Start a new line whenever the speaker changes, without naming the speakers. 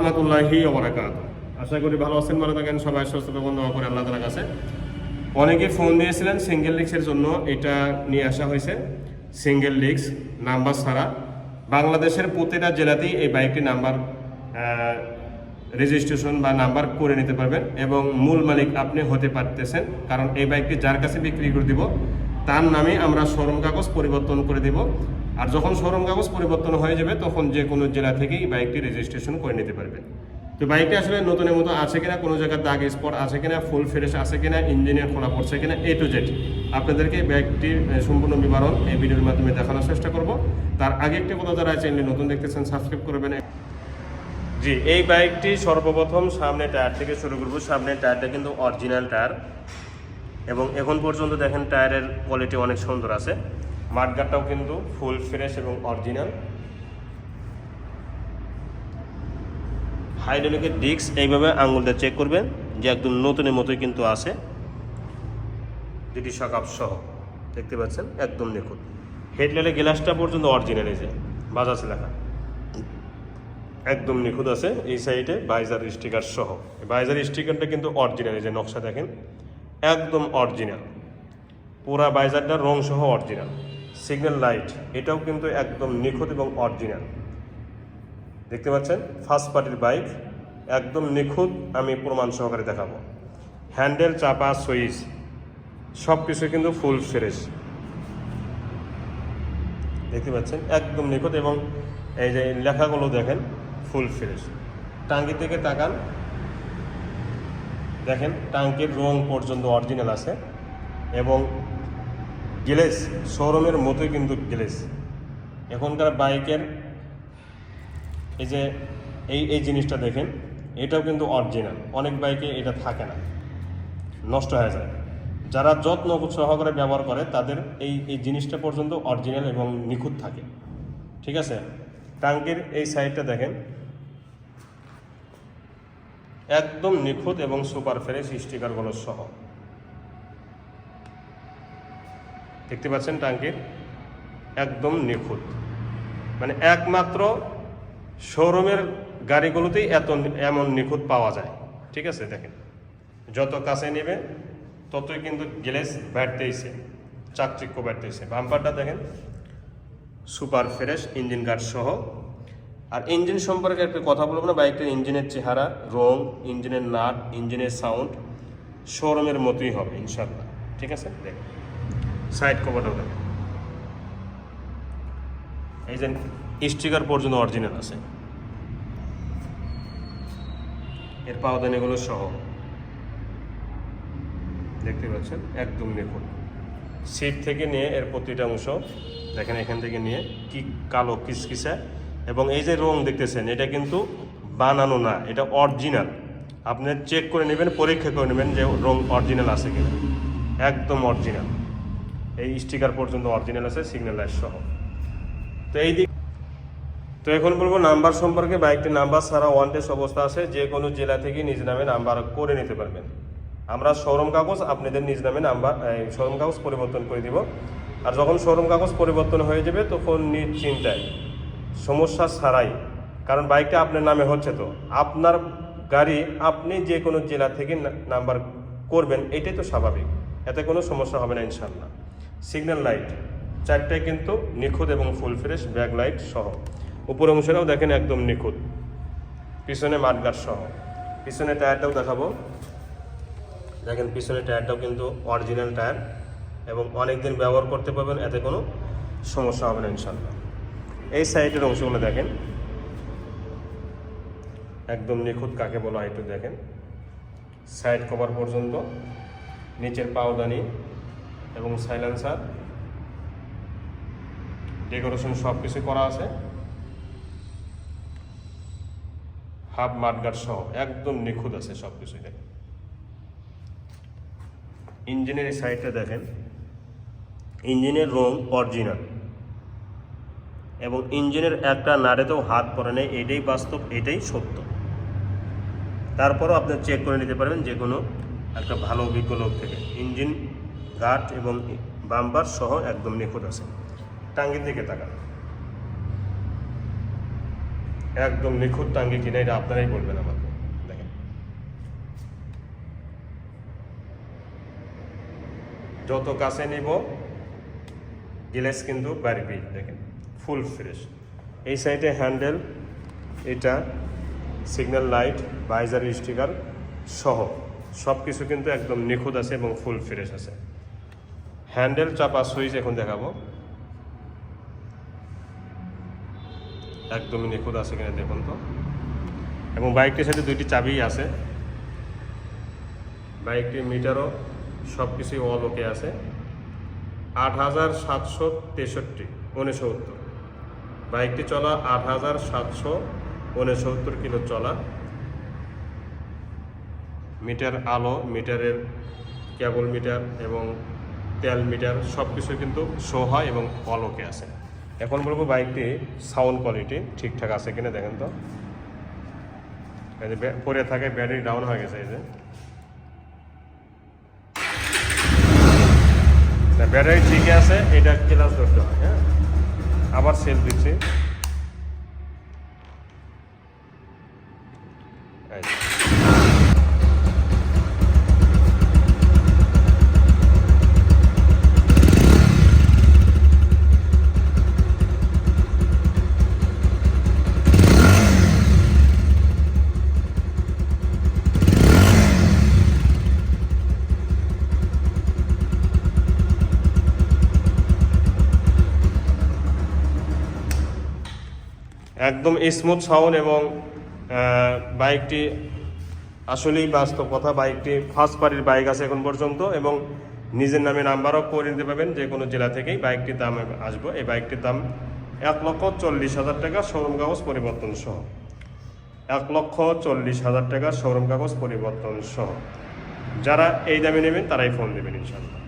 রহমতুল্লাহি ওবরাকাত আশা করি ভালো আছেন, ভালো থাকেন, সবাই সুস্থ থাকুন, দোয়া করে আল্লাহ তালার কাছে। অনেকে ফোন দিয়েছিলেন সিঙ্গেল লিক্সের জন্য এটা নিয়ে আসা হয়েছে। সিঙ্গেল লিক্স নাম্বার ছাড়া। বাংলাদেশের প্রতিটা জেলাতেই এই বাইকটি নাম্বার রেজিস্ট্রেশন বা নাম্বার করে নিতে পারবেন। এবং মূল মালিক আপনি হতে পারতেছেন, কারণ এই বাইকটি যার কাছে বিক্রি করে দিব তার নামে আমরা শোরুম কাগজ পরিবর্তন করে দিব। আর যখন শোরুম কাগজ পরিবর্তন হয়ে যাবে, তখন যে কোনো জেলা থেকেই বাইকটি রেজিস্ট্রেশন করে নিতে পারবেন তো বাইকটি আসলে নতুনের মতো আছে কিনা, কোনো জায়গায় দাগ স্পট আছে কিনা ফুল ফ্রেশ আছে কিনা ইঞ্জিনিয়ার খোলা পড়ছে কিনা এ টু জেড আপনাদেরকে বাইকটির সম্পূর্ণ বিবরণ এই ভিডিওর মাধ্যমে দেখানোর চেষ্টা করব। তার আগে একটি কথা যারা চ্যানেলটি নতুন দেখতেছেন সাবস্ক্রাইব করবেন জি, এই বাইকটি সর্বপ্রথম সামনে টায়ার থেকে শুরু করব। সামনের টায়ারটা কিন্তু অরিজিনাল টায়ার এবং এখন পর্যন্ত দেখেন টায়ারের কোয়ালিটি অনেক সুন্দর আছে। মাঠগাটটাও কিন্তু ফুল ফ্রেশ এবং অরিজিনাল হাইড্রোলিকের ডিস্ক এইভাবে আঙুলটা চেক করবেন, যে একদম নতুনের মতোই কিন্তু আছে। দুটি সকাপ সহ, দেখতে পাচ্ছেন? একদম নিখুঁত। হেডলাইটের গ্লাসটা পর্যন্ত অরিজিনাল এই যে, বাজাজ লেখা একদম নিখুঁত আছে এই সাইডে বাইজার স্টিকার সহ। বাইজার স্টিকারটা কিন্তু অরিজিনাল এই যে, নকশা দেখেন। একদম অরিজিনাল পুরা বাইজারটা রং সহ অরিজিনাল সিগন্যাল লাইট এটাও কিন্তু একদম নিখুঁত এবং অরিজিনাল দেখতে পাচ্ছেন? ফার্স্ট পার্টির বাইক একদম নিখুঁত আমি প্রমাণ সহকারে দেখাবো। হ্যান্ডেল চাপা সুইচ সব কিছু কিন্তু ফুল ফ্রেশ দেখতে পাচ্ছেন? একদম নিখুঁত এবং এই যে লেখাগুলো দেখেন ফুল ফ্রেশ টাঙ্গি থেকে তাকান দেখেন, টাঙ্কির রং পর্যন্ত অরিজিনাল আছে এবং গ্লেস, শোরুমের মতোই কিন্তু গ্লেস। এখনকার বাইকের এই যে, এই এই জিনিসটা দেখেন, এটাও কিন্তু অরিজিনাল অনেক বাইকে এটা থাকে না। নষ্ট হয়ে যায়। যারা যত্ন সহকারে ব্যবহার করে, তাদের এই এই জিনিসটা পর্যন্ত অরিজিনাল এবং নিখুঁত থাকে। ঠিক আছে? টাঙ্কির এই সাইডটা দেখেন একদম নিখুঁত এবং সুপার ফ্রেশ স্টিকারগুলো সহ। দেখতে পাচ্ছেন টাঙ্কির? একদম নিখুঁত। মানে একমাত্র শোরুমের গাড়িগুলোতেই এত এমন নিখুঁত পাওয়া যায়। ঠিক আছে, দেখেন। যত কাছে নেবে, ততই কিন্তু গ্লেস ব্যাটতেইছে চাকচিক্য ব্যাটতেইছে বাম্পারটা দেখেন, সুপার ফ্রেশ, ইঞ্জিন গার্ড সহ। আর ইঞ্জিন সম্পর্কে একটা কথা বলব না বাইকটার ইঞ্জিনের চেহারা, রং ইঞ্জিনের নাট ইঞ্জিনের সাউন্ড শোরুমের মতোই হবে ইনশাল্লাহ ঠিক আছে? দেখ। সাইড কভারটাও দেখেন এই যে স্টিকার পর্যন্ত অরিজিনাল আছে। এর পাওদান এগুলো সহ। দেখতে পাচ্ছেন? একদম নিখুঁত সিট থেকে নিয়ে এর প্রতিটা অংশ, দেখেন এখান থেকে নিয়ে কি কালো কিসকিসা এবং এই যে রং দেখতেছেন, এটা কিন্তু বানানো না, এটা অরিজিনাল আপনি চেক করে নেবেন, পরীক্ষা করে নেবেন যে রং অরিজিনাল আছে কিনা। একদম অরিজিনাল এই স্টিকার পর্যন্ত অরিজিনাল আছে সিগন্যাল লাইট সহ। তো এই দিক তো এখন বলব নাম্বার সম্পর্কে বাইকটির নাম্বার ছাড়া ওয়ান অবস্থা আছে, যে কোনো জেলা থেকে নিজ নামে নাম্বার করে নিতে পারবেন। আমরা শোরুম কাগজ, আপনাদের নিজ নামে নাম্বার শোরুম কাগজ পরিবর্তন করে দিব। আর যখন শোরুম কাগজ পরিবর্তন হয়ে যাবে, তখন নিশ্চিন্তায়। সমস্যা ছাড়াই। কারণ বাইকটা আপনার নামে হচ্ছে তো। আপনার গাড়ি আপনি যে কোনো জেলা থেকে নাম্বার করবেন, এটাই তো স্বাভাবিক। এতে কোনো সমস্যা হবে না ইনশাল্লাহ সিগন্যাল লাইট চারটায় কিন্তু নিখুঁত এবং ফুল ফ্রেশ ব্যাক লাইট সহ। উপরে অংশটাও দেখেন একদম নিখুঁত। পিছনে মাঠগার সহ। পিছনে টায়ারটাও দেখাবো। দেখেন পিছনে টায়ারটাও কিন্তু অরিজিনাল টায়ার এবং অনেক দিন ব্যবহার করতে পারবেন, এতে কোনো সমস্যা হবে না ইনশাল্লাহ এই সাইডের অংশগুলো দেখেন। একদম নিখুঁত কাকে বলা একটু দেখেন। সাইড কভার পর্যন্ত, নিচের পাওদানি এবং সাইলেন্সার, ডেকোরেশন সব কিছু করা আছে। হাফ মাঠগার্ড সহ একদম নিখুঁত আছে সব কিছুই দেখেন ইঞ্জিনের সাইডটা দেখেন। ইঞ্জিনের রং অরিজিনাল। এবং ইঞ্জিনের একটা নাড়েতেও হাত পড়ে নেই, এটাই বাস্তব, এটাই সত্য। তারপরও আপনি চেক করে নিতে পারবেন যে কোনো একটা ভালো অভিজ্ঞ লোক থেকে। ইঞ্জিন, গার্ড এবং বাম্পার সহ একদম নিখুঁত আছে। টাঙ্গির দিকে তাকান। একদম নিখুঁত টাঙ্গি কিনে, এটা আপনারাই বলবেন আমাকে। দেখেন। যত কাছে নিব, গ্লাস কিন্তু বাড়বেই, দেখেন। Full fresh. এই সাইডে হ্যান্ডেল, এটা সিগন্যাল লাইট, বাইজার স্টিকার সহ সব কিছু কিন্তু একদম নিখুঁত আছে এবং ফুল ফ্রেশ আছে। হ্যান্ডেল চাপা সুইচ এখন দেখাবো। একদমই নিখুঁত আছে কিনা দেখুন তো। এবং বাইকটির সাথে দুইটি চাবি আছে। বাইকটির মিটারও সব কিছুই অল ওকে আছে। আট হাজার সাতশো তেষট্টি উনসত্তর বাইকটি চলা আট হাজার সাতশো উনসত্তর কিলো চলা। মিটার আলো, মিটারের কেবল মিটার এবং তেল মিটার সব কিছু কিন্তু শো হয় এবং অলোকে আছে। এখন বলব বাইকটি সাউন্ড কোয়ালিটি ঠিকঠাক আছে কিনা দেখেন তো। পরে থাকে, ব্যাটারি ডাউন হয়ে গেছে এই যে। ব্যাটারি ঠিকই আছে, এটা ক্লাস ধরতে হয় হ্যাঁ। আবার সেল দিচ্ছে। এই একদম স্মুথ সাউন্ড এবং বাইকটি আসলেই বাস্তব কথা। বাইকটি ফার্স্ট পার্টির বাইক আছে এখন পর্যন্ত এবং নিজের নামে নাম্বারও করে নিতে পারবেন যে কোনো জেলা থেকেই। বাইকটির দাম আসব। এই বাইকটির দাম এক লক্ষ চল্লিশ হাজার টাকা শোরুম কাগজ পরিবর্তন সহ। এক লক্ষ চল্লিশ হাজার টাকা শোরুম কাগজ পরিবর্তন সহ। যারা এই দামে নেবেন, তারাই ফোন দেবেন ইনশাল্লাহ